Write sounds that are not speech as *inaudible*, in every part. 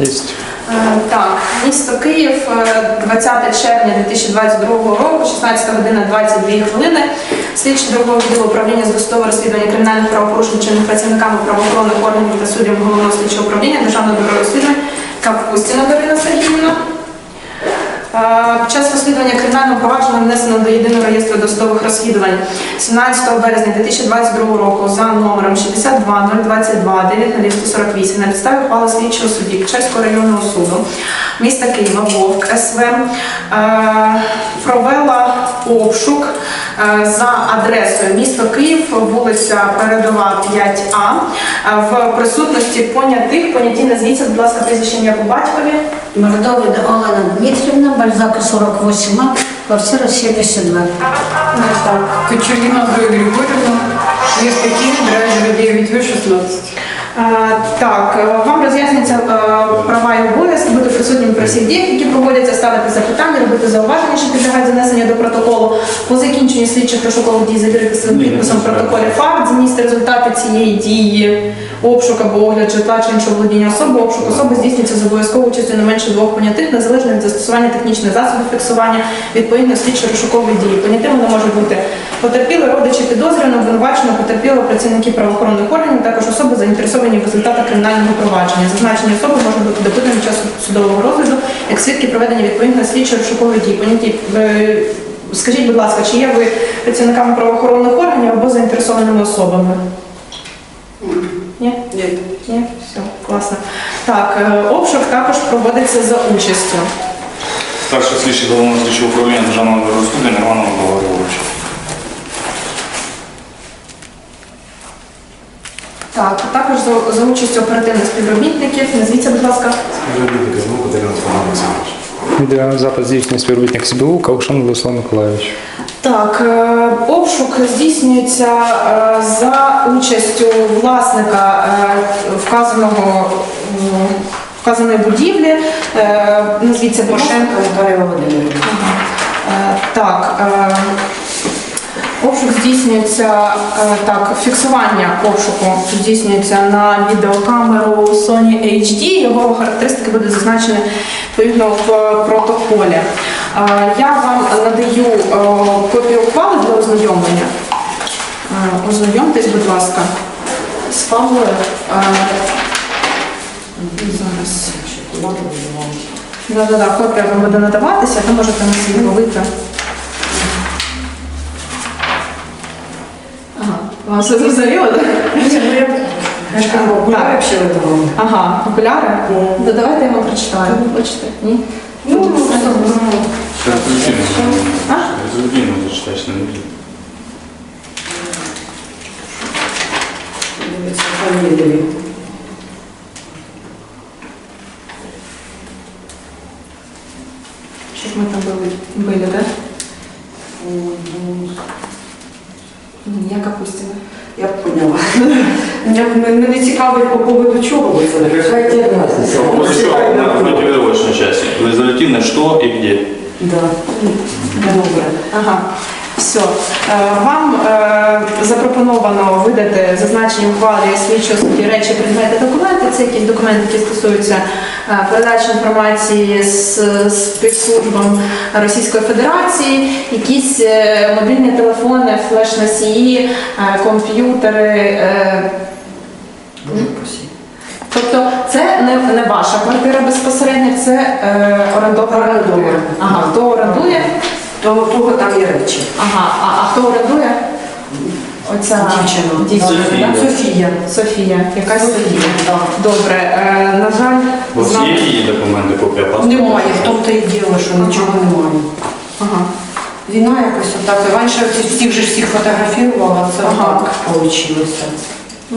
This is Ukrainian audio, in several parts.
Есть. Е, Так, місто Київ, е, 20 червня 2022 року, 16 година 22 хвилини. Слідчі другого відділу управління з досудового розслідування кримінальних правопорушень чинних працівниками правоохоронних органів та суддями головного слідчого управління Державного бюро розслідувань Капустіна Дарина Сергіївна. Е, Під час розслідування кримінального провадження внесено до єдиного реєстру досудових розслідувань 17 березня 2022 року за номером 62022 9048 на підставі ухвали слідчого судді Печерського районного суду міста Києва Вовк СВ е, провела обшук е, за адресою місто Київ, вулиця Передова 5А е, в присутності понятих. Поняті назвіться, будь ласка, прізвище по батькові. Мордовина Олена Дмитрівна, Бальзака 48, квартира 72. Так. Кочергина Андрея Григорьевна, место Киев, драйвер 9В16. Е, Так, е, вам роз'яснюються е, права і обов'язки, бути присутнім при всіх діях, які проводяться, ставити запитання, робити зауваження, що підлягають занесенню до протоколу. По закінченню слідчих розшукових дій завірити своїм підписом в протоколі факт, зміст результати цієї дії, обшук або огляд житла чи іншого володіння особи, обшук особи здійснюється з обов'язковою участю не менше двох понятих, незалежно від застосування технічних засобів фіксування відповідно слідчо розшукової дії. Понятими не може бути потерпіли, родичі підозрюваного, обвинуваченого, потерпіло працівники правоохоронних органів, також особи заінтересовані в результатах кримінального провадження. Зазначені особи можуть бути допитані під час судового розгляду як свідки проведення відповідної слідчо розшукової дії. Поняті, е, скажіть, будь ласка, чи є ви працівниками правоохоронних органів або заінтересованими особами? Ні? Ні? Ні? Все, класно. Так, е, обшук також проводиться за участю. Старший слідчий головного слідчого управління Державного розслідування Романова Микола Так, також за, за участю оперативних співробітників. Назвіться, будь ласка. Співробітника ЗМУ Катерина Роман Олександрович. Відеозапис здійснює співробітник СБУ Каушан Владислав Миколаївич. Так, е, обшук здійснюється е, за участю власника е, вказаного м, вказаної будівлі. Е, Назвіться будь ласка. Порошенко Вікторія Володимирівна. Е, Так, е, обшук здійснюється е, так, фіксування обшуку здійснюється на відеокамеру Sony HD. Його характеристики будуть зазначені відповідно в протоколі. Е, Я вам надаю е, копію ухвали для ознайомлення. Е, Ознайомтесь, будь ласка, з фабулою. Е, Зараз. Да, да, да, копія вам буде надаватися, ви можете на свій ловити. Ага, вам все зрозуміло, так? Кажу, окуляри взагалі видавала. Ага, окуляри? То давайте я вам прочитаю. Хочете? Ні? Ну, просто, ну, Це резолютивно. А? Зачитаєш на фамілію. Щоб ми там були, були так? Ні, я Капустіна. Я поняла. Мене мене цікавить по поводу чого ви в мотивировочной части. Резолютивно что и где. Да. Добре. Ага. Все. Вам е, запропоновано видати зазначені в ухвалі слідчого судді речі, предмети, документи. Це якісь документи, які стосуються е, передачі інформації з спецслужбам Російської Федерації, якісь е, мобільні телефони, флеш-носії, комп'ютери. Тобто це не, не ваша квартира безпосередньо, це е. Орендована. Ага, хто орендує? То у того там є речі. Ага, а, а хто орендує? Оця Дівчина. да? Софія. Софія. Якась Софія. Добре, е, на жаль, У вас знам- є її документи, копія паспорта? Немає, в тому то і діло, що нічого немає. Ага. Війна якось отак. Раніше ці всіх же всіх фотографувала, це Ага. так вийшло.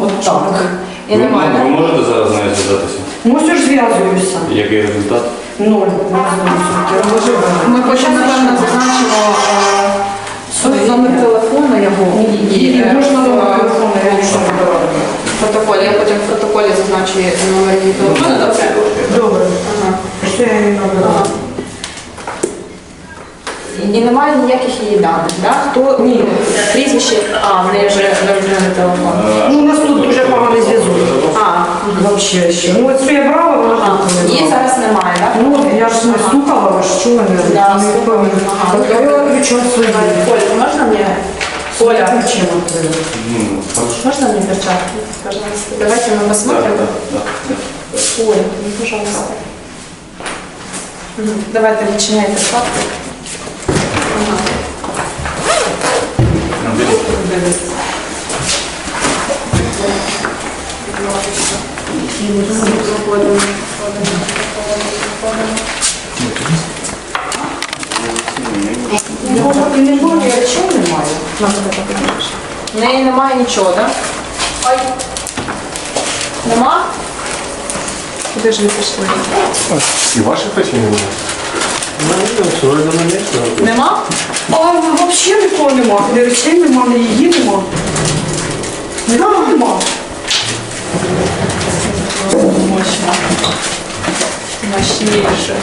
От так. І Ви, ви можете зараз з нею зв'язатися? Ну, все ж зв'язуюся. Який результат? Ноль. Ми напевно, зазначимо е, номер телефону його і, е, можна в- номер телефону, в протоколі. Я потім в протоколі зазначу номер її телефону. Добре? Я їй. І немає ніяких її даних, да? Хто Ні. прізвище, а в неї вже телефон. Ну, у нас тут дуже поганий зв'язок. Вообще ще. Ну, от що я брала, вона ж не стукала, ви ж чули, не Да, не стукала. Ага. Відкрила ключом свої. Коль, можно мне? Коля ключем відкрила. можно мне перчатки, пожалуйста? Давайте мы Да, посмотрим. да, да. Оля, ну, пожалуйста. Мгм. Давайте начинайте шапку. Ага. І а чого немає? В неї немає нічого, так? Ай. Нема? Куди ж ви пішли? И ваши почему нет? Нема? А взагалі нікого нема. Ні речей нема, ні її нема. Нікого нема. Мощно. Мощніше.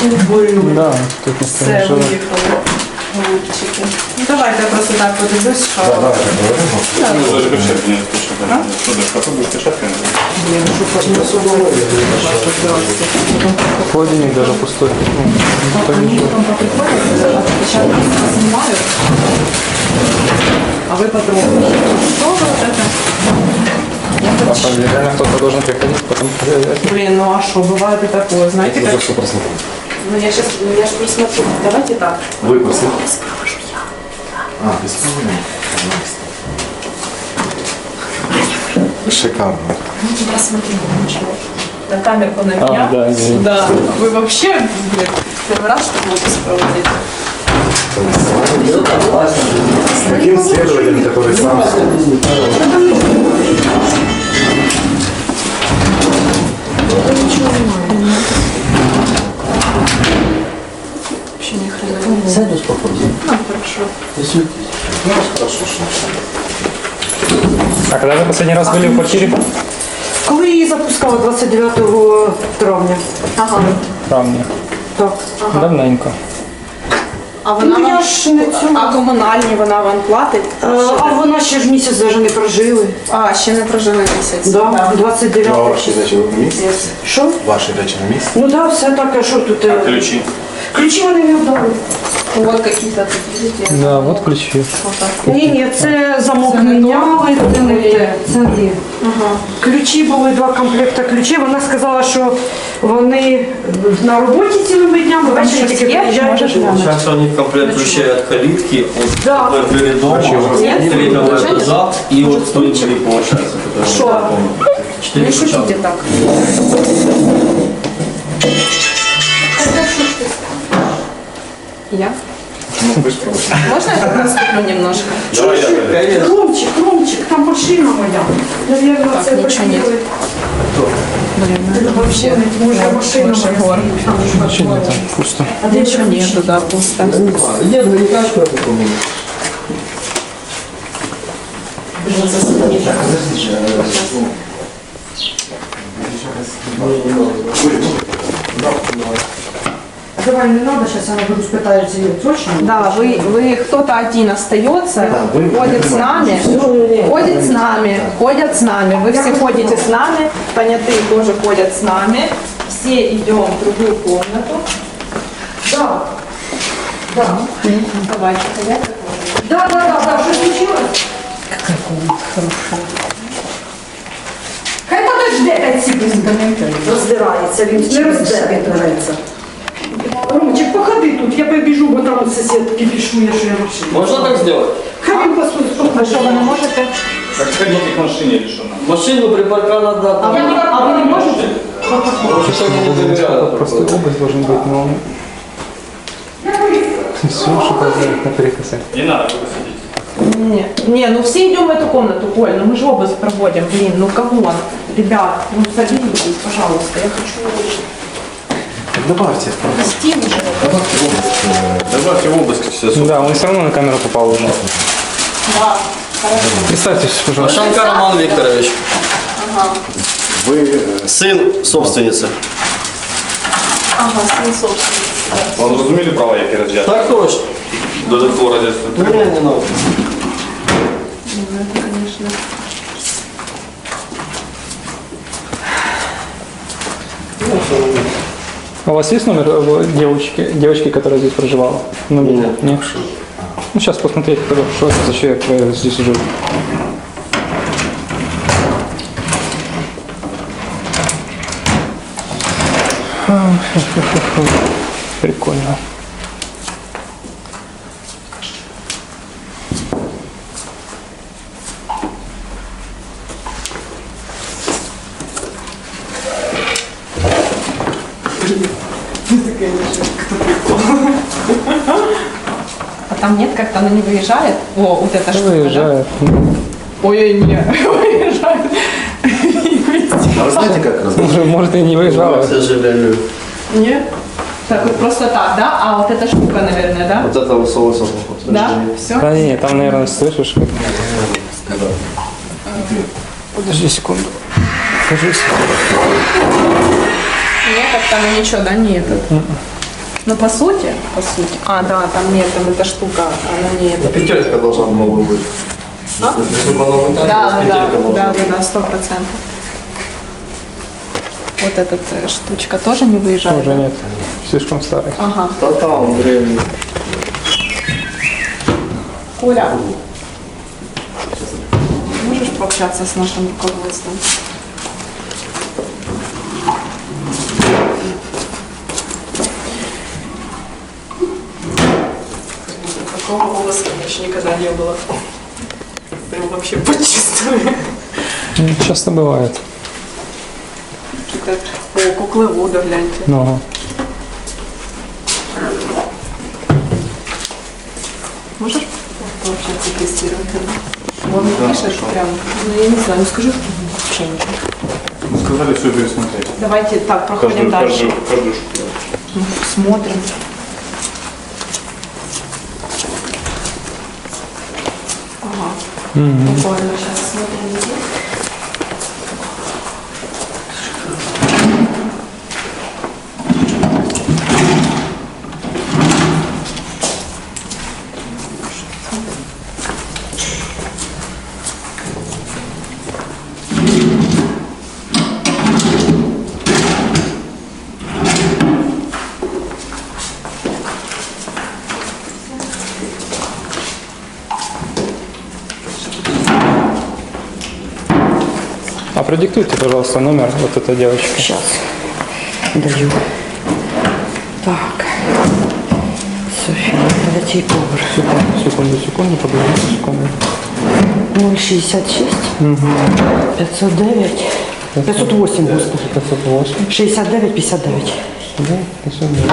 Да, тут ніхто не Все, живе. виїхали. Голубчики. Ну давайте я просто так подивлюсь, що... Да, давайте поговоримо. Ну, даже перчатки нет, точно. Что, даже попробуешь перчатками? Холодильник даже пустой. Ну, никто не живет. Снимают. А вы подробно. Что вы вот это? А там реально кто-то должен приходить, потом проверять. Блин, ну а что, бывает и такое, знаете, За как... что проснулся? Ну я сейчас, я же просмотрю. Давайте так. Вы проснулись? А, без проблем. Шикарно. Я смотрю, ничего. На камерку на А, меня. да, извини. Да. Вы вообще, блин, первый раз что будете проводить? Таким следователем, который сам... Ни хрена. Сяду спокойно. Ну, хорошо. А когда вы последний раз были в квартире? Коли її запускали 29 травня. Ага. Травня. Так. Давненько. А вона Ну, я вам... ж не цю. А комунальні вона вам платить? Е, А вона ще ж місяць навіть не прожили. А, ще не прожили місяць. Да, 29 Ну, а ваши речи на месте? Що? Ваші речі на місці? Ну так, да, все таке, що тут? е, Ключі. Ключі вони не вдали. Вот какие-то тут, видите? Да, вот ключи. Вот так. Ні, ні, це замок Це не міняли, то? це не те. Це ні. Ага. Ключі були два комплекти ключів. Вона сказала, що вони на роботі цілими днями, ввечері щось тільки є? приїжджають. Можеш додому. Сейчас у них комплект ключей от калитки, от Да. двери дома, Нет? третьего это зад и вот той двери получается. которая Шо? вот так. Четыре Не ключа. шутите так. Я? Ну, вы спробуйте. Можно я наступлю немножко? Давай я. Конечно. Ромчик, Ромчик, там машина моя. Наверное, Так, це нічого нет. почули. Блин, ну вообще. Може, машина Боже, моя. гор. Ничего нет, там пусто. Ничего нету, да, пусто. Нет, ну не так, что это по-моему Давай, не надо, сейчас она буду спитається її точно. Да, вы, вы кто-то один остается, вы- ходит с нами, ходит с нами, ходят с нами. Вы все ходите с нами, понятые тоже ходят с нами. Все идем в другую комнату. Да. Да. Давайте, ходять. Да, да, да, да, що случилось? Хай подожде 5 секунд. Роздирається, він не роздирається. Ромчик, походи тут, я побіжу, бо там у сусідки пішує, що я машина. Можно так сделать? Хай він послухає. А что, вы не можете? Как сходите к машине решено. Машину припарка надо. А ви, а ви не можете? Просто обувь должен быть, но все шикарно на перекосе. Не надо, вы посидите. Не, не, ну все идем в эту комнату, Коль, ну мы же обыск проводим, блин, ну кого? Ребят, ну садитесь, пожалуйста, я хочу Добавьте. Добавьте в область. Добавьте в область все. Ну да, он все равно на камеру попал уже. Да. Представьтесь, пожалуйста. Шанка Роман Викторович. Ага. Вы э, сын собственницы. Ага, сын собственницы. Он разумели права, які розгляд? Так точно. Додатково розглядство. Ну, не, не надо. Не надо, конечно. Ну, все, у вас есть номер э, девочки, девочки, которая здесь проживала? Номер? Нет. Нет? Ну, сейчас посмотреть, что это за человек здесь живет. А, Прикольно. А там нет, как-то она не выезжает? О, вот эта штука, да? Выезжает. Ой, не, *laughs* выезжает. А вы знаете, как разобрать? Может, может и не К выезжала. сожалению. Нет? Так вот просто так, да? А вот эта штука, наверное, да? Вот это высовывается Да? Все? Да не, там, наверное, слышишь. как- Подожди секунду. Подожди секунду. Нет, как там ничего, да, нет. Ну, по сути, по сути. А, да, там нет, там эта штука, она не это. Петелька должна была быть. Если бы она так, Да, да, да, да, да, да, сто процентов. Вот эта э, штучка тоже не выезжает? Уже нет. Слишком старый. Ага. Да там древний. Коля, можешь пообщаться с нашим руководством? Еще никогда не было. Прям вообще почувствовали. Ну, Часто бывает. Какие-то о, куклы Вуда, гляньте. Но Можешь пообщаться, тестировать? Он пишет прям, ну я не знаю, ну скажи вообще ничего. Сказали все пересмотреть. Давайте так, проходим Каждую, дальше. каждую, каждую. Ну, Смотрим. Ага. Буквально сейчас смотрим продиктуйте, пожалуйста, номер вот этой девочки. Сейчас. Даю. Так. Софія, третій поверх. Секунду, секунду, подождите секунду. 066 509 508, господи. 508. 69 59. Да, 509.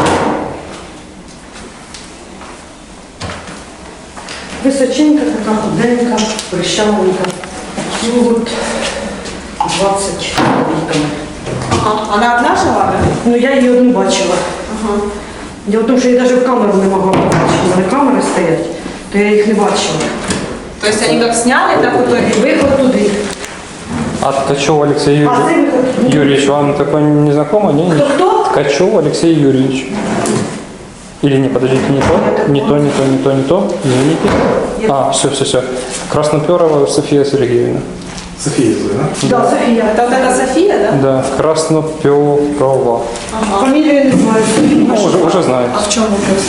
Височенька така, худенька, прищавленька. Ну от 20 віками. Ага. Она одна жила, да? Ну я її одну бачила. Діло в тому, що я навіть в камеру не могла побачити. У мене камери стоять, то я їх не бачила. То есть они как сняли, так вот и Виход туди. А Ткачев Алексей А Юрьевич, цей виход туди. Юрьевич, вам такой не знакомо, не? Хто хто? Ткачев Алексей Юрьевич. Или не, подождите, не то, не то, не то, не то, не то, извините. А, все, все, все. Красноперова София Сергеевна. София, да? Да, Софія. Это вот эта София, да? Да, Красноперова. Фамілію я не знаю. Ну, уже, уже знаю. А в чем вопрос?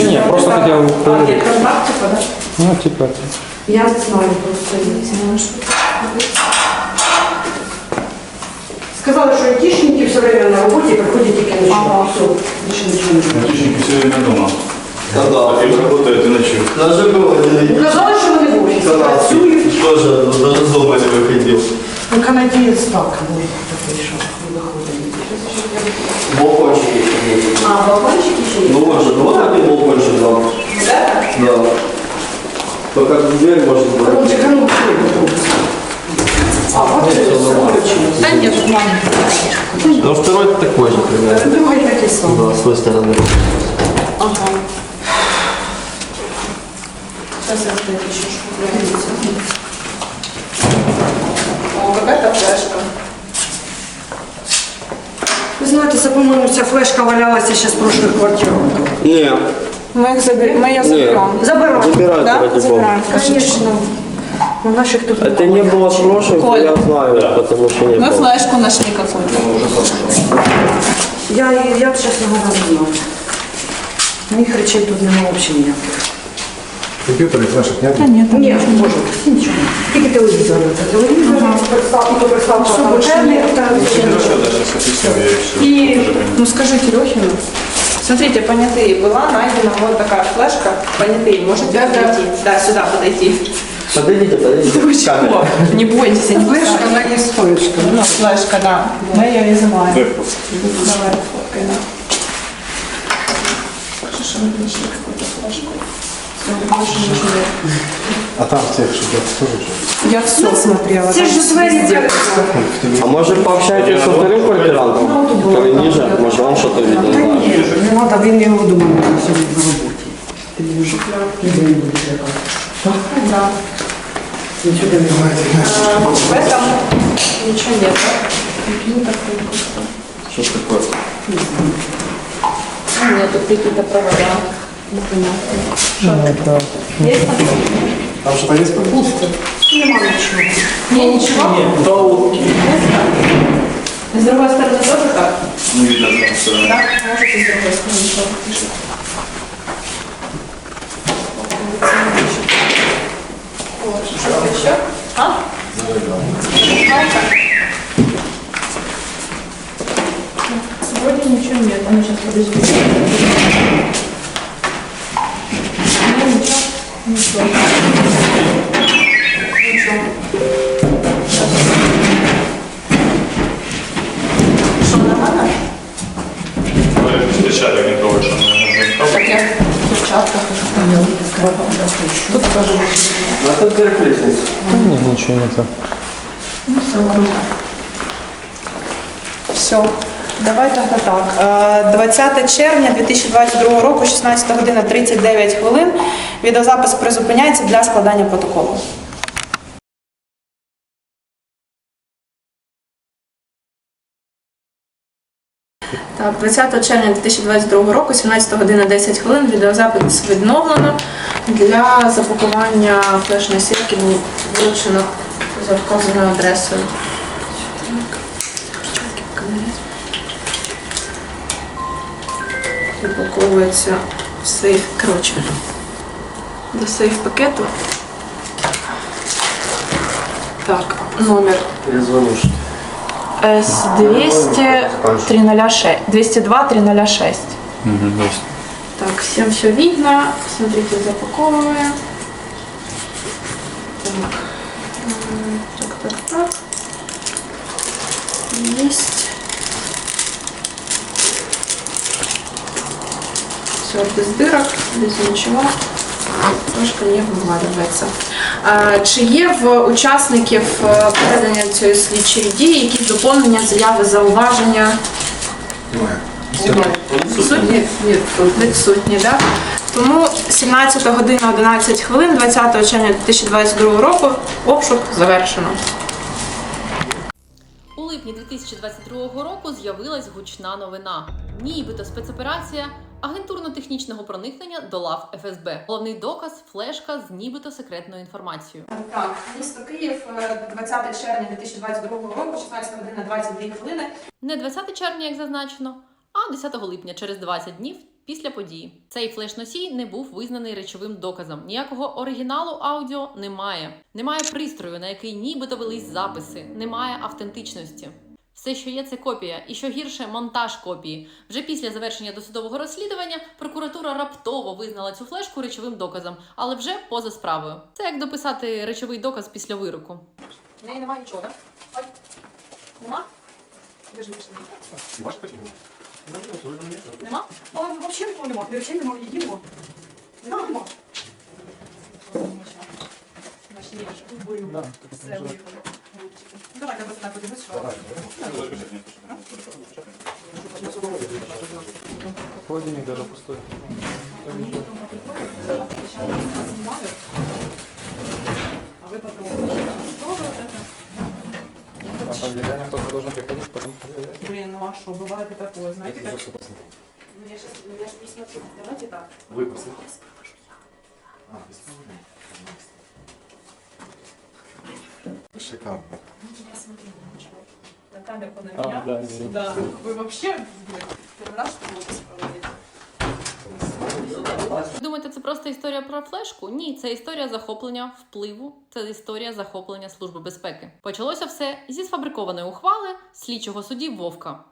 Да нет, просто хотел А, проверить. контакт, типа, да? Ну, типа, это. Я не знаю просто. Сказали, що айтішники все время на роботі приходять тільки ночі. Все, більше нічого не знаю. Мальчишники все время дома. Да, да. И работают и ночуют. Даже было, я Казали, що вони в офісі працюють. тоже даже с дома не выходил. Ну, канадієць так, ну, такий, що не виходить. Балкончики. А, балкончики ще є? Ну, может, вот такой балкончик, да. Да. Только дверь можно было. Ромчик, а ну, що є тут? А, вот це все. Да нет, маленький. Ну, второй такой же примерно. Другий такий самий. Да, с той стороны. Сейчас я вот это еще что О, какая-то флешка. Ви знаєте, це, по-моєму, ця флешка валялася ще з прошлих квартир. Не, Мы, их заберем, мы ее заберем. Забирай. забирайте Да? ради бога. Забираем. Конечно. У наших тут Это не было прошлых, Коля. я знаю, потому что не Мы было. флешку нашли какую-то. Я, я чесно говоря, не знаю. Моїх речей тут немає взагалі ніяких. Компьютер и флешек нет? Ні, можу, нічого. Тільки телевізор. Це телевізор, пристав- і то приставка контейнер, та Хорошо, даже с офисом я все. И, ну скажите Лехину. Смотрите, понятые, была найдена вот такая флешка, понятые, можете подойти? Да, сюда подойти. Подойдите, подойдите. Вы чего? Не бойтесь, я не Флешка, она не стоечка. Ну, флешка, да. Мы ее изымаем. Давай, фоткай, да. Хорошо, вы принесли какую-то флешку. Всё, больше ничего нет. А там в тех шагах тоже что? Я все смотрела. Це ж двері. А может пообщаетесь со вторым квартирантом, который ниже? Может вам что-то видно? Та не знаю. ні, не треба, він його думає сьогодні на роботі. Ти не вже не буде чекати. Да. Нічого не немає. А, В этом ничего нет, да? Компьютер, компьютер. Что ж такое? Ну, Нет, тут какие-то провода. Непонятно. Есть там? Там что-то есть? Пусто. Не, ничего? То С другой стороны тоже так? Не видно там все. Да, можете с другой стороны еще пишет. Вот, что еще? А? Зажигалка? Вроде ничего нет. А ну сейчас подожди. Ну, ничего. Ничего. Ничего. Сейчас. Что, нормально? Печаток не того, что нужно. Так я в перчатках. Тут тоже. Это дверь лестницы. Нет, ничего нету. Все. Давай тогда так. Е, 20 червня 2022 року, 16 година 39 хвилин. Відеозапис призупиняється для складання протоколу. Так, 20 червня 2022 року, 17 година 10 хвилин, відеозапис відновлено для запакування флешної сітки вручено за вказаною адресою. Упаковується в сейф. Коротше, до сейф пакету. Так, номер Я звоню. что- С200 306. 202 306. Угу, есть. Так, всем все видно. Смотрите, запаковываем. Так. Так, так, так. Есть. Все без дырок, без ничего. Трошки не вгадується. Чи є в учасників е, проведення цієї слідчої дії якісь доповнення, заяви, зауваження? Немає. Відсутні? Відсутні, так? Тому 17 година 11 хвилин 20 червня 2022 року обшук завершено. У липні 2022 року з'явилась гучна новина. Нібито спецоперація агентурно-технічного проникнення до лав ФСБ. Головний доказ флешка з нібито секретною інформацією. Так, місто Київ, е, 20 червня 2022 року, 16 година 22 хвилини. Не 20 червня, як зазначено, а 10 липня, через 20 днів після події. Цей флеш-носій не був визнаний речовим доказом. Ніякого оригіналу аудіо немає. Немає пристрою, на який нібито велись записи, немає автентичності. Все, що є, це копія, і що гірше, монтаж копії. Вже після завершення досудового розслідування прокуратура раптово визнала цю флешку речовим доказом, але вже поза справою. Це як дописати речовий доказ після вироку. В неї немає нічого, так? Ой. Нема? Де ж вийшли? Нема? А, взагалі нікого нема. Речей нема, її нема. Нема. Значить, є, що виявили. Все виявили. Давайте просто так подивись, що. Холодильник даже пустой. А ви попробуйте. А там реально кто-то должен приходить, потом Блин, ну а что, бывает и такое, знаете, как... Ну я сейчас, ну я же не смотрю. Давайте так. Выпасы. А, Шикарно. На камеру на А, да. Да. Вы вообще... наш офис. Думаєте, це просто історія про флешку? Ні, це історія захоплення впливу, це історія захоплення Служби безпеки. Почалося все зі сфабрикованої ухвали слідчого судді Вовка.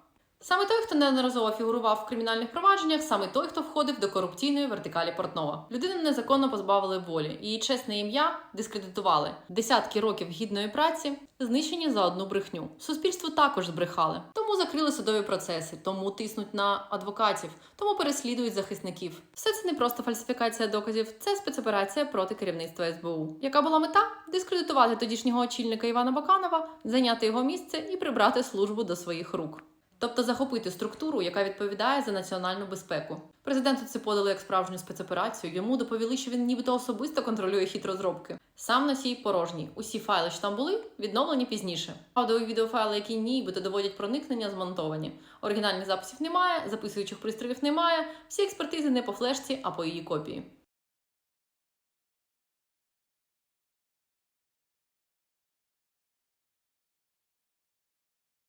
Саме той, хто неодноразово фігурував в кримінальних провадженнях, саме той, хто входив до корупційної вертикалі Портнова. Людину незаконно позбавили волі, її чесне ім'я дискредитували. Десятки років гідної праці знищені за одну брехню. Суспільству також збрехали, тому закрили судові процеси, тому тиснуть на адвокатів, тому переслідують захисників. Все це не просто фальсифікація доказів, це спецоперація проти керівництва СБУ. Яка була мета? Дискредитувати тодішнього очільника Івана Баканова, зайняти його місце і прибрати службу до своїх рук. Тобто захопити структуру, яка відповідає за національну безпеку. Президенту це подали як справжню спецоперацію. Йому доповіли, що він нібито особисто контролює хід розробки. Сам носій порожній. Усі файли, що там були, відновлені пізніше. Аудіо відеофайли, які нібито доводять проникнення, змонтовані. Оригінальних записів немає, записуючих пристроїв немає. Всі експертизи не по флешці, а по її копії.